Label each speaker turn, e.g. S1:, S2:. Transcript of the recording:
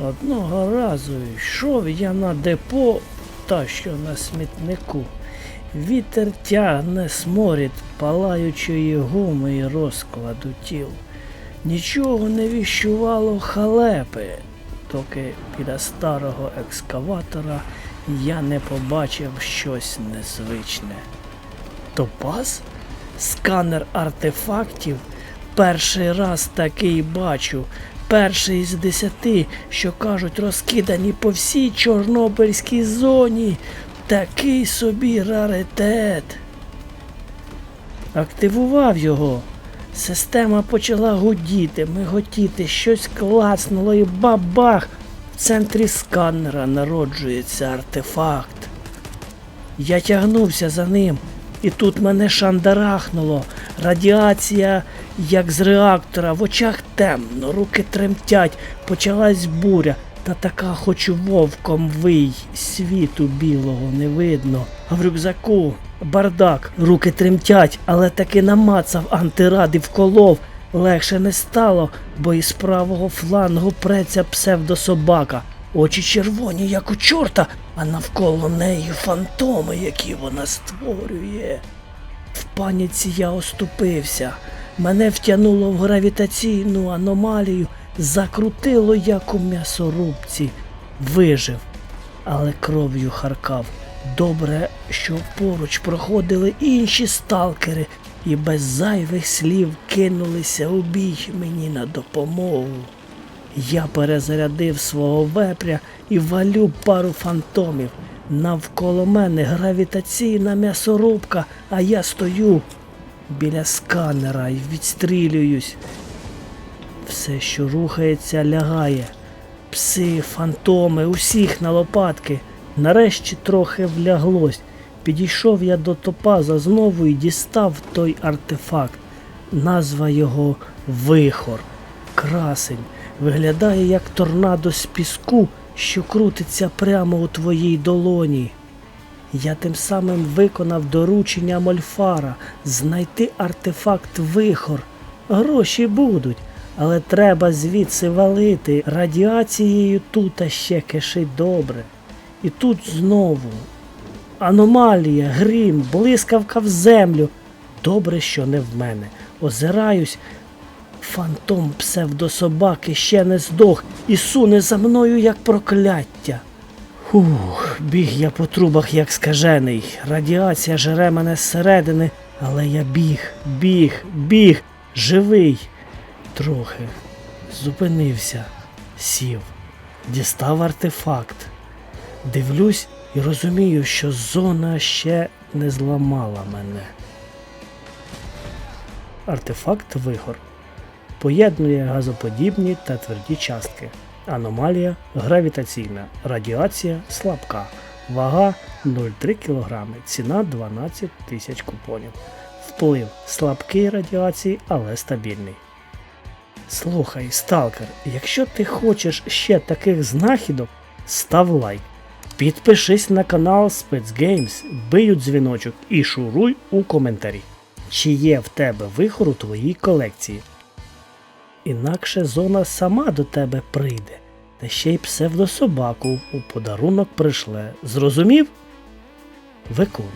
S1: Одного разу йшов я на депо, та що на смітнику. Вітер тягне сморід палаючої гуми і розкладу тіл. Нічого не віщувало халепи, доки біля старого екскаватора я не побачив щось незвичне. Топаз? Сканер артефактів? Перший раз такий бачу. Перший з десяти, що кажуть, розкидані по всій Чорнобильській зоні. Такий собі раритет. Активував його. Система почала гудіти, миготіти, щось клацнуло і бабах. В центрі сканера народжується артефакт. Я тягнувся за ним, і тут мене шандарахнуло. Радіація, як з реактора, в очах темно, руки тремтять, почалась буря. Та така хоч вовком вий, світу білого не видно. А в рюкзаку бардак, руки тремтять, але таки намацав антирад і вколов. Легше не стало, бо із правого флангу преться псевдособака. Очі червоні, як у чорта, а навколо неї фантоми, які вона створює. В паніці я оступився. Мене втягнуло в гравітаційну аномалію, закрутило, як у м'ясорубці. Вижив, але кров'ю харкав. Добре, що поруч проходили інші сталкери і без зайвих слів кинулися у бій мені на допомогу. Я перезарядив свого вепря і валю пару фантомів. Навколо мене гравітаційна м'ясорубка, а я стою біля сканера і відстрілююсь. Все, що рухається, лягає. Пси, фантоми, усіх на лопатки. Нарешті трохи вляглось. Підійшов я до топаза знову і дістав той артефакт. Назва його Вихор. Красень. Виглядає як торнадо з піску, що крутиться прямо у твоїй долоні. Я тим самим виконав доручення Мольфара знайти артефакт вихор. Гроші будуть, але треба звідси валити. Радіацією тут ще кишить добре. І тут знову. Аномалія, грім, блискавка в землю. Добре, що не в мене. Озираюсь, фантом псевдособаки ще не здох і суне за мною, як прокляття. Фух, біг я по трубах, як скажений. Радіація жере мене зсередини, але я біг, біг, біг, живий. Трохи зупинився, сів, дістав артефакт. Дивлюсь і розумію, що зона ще не зламала мене. Артефакт вигор. Поєднує газоподібні та тверді частки. Аномалія гравітаційна. Радіація слабка. Вага 0,3 кг. Ціна 12 тисяч купонів. Вплив слабкий радіації, але стабільний. Слухай, сталкер, якщо ти хочеш ще таких знахідок, став лайк. Підпишись на канал Спецгеймс, у дзвіночок і шуруй у коментарі. Чи є в тебе вихор у твоїй колекції? Інакше зона сама до тебе прийде, та ще й псевдособаку у подарунок пришле. Зрозумів? Виконуй.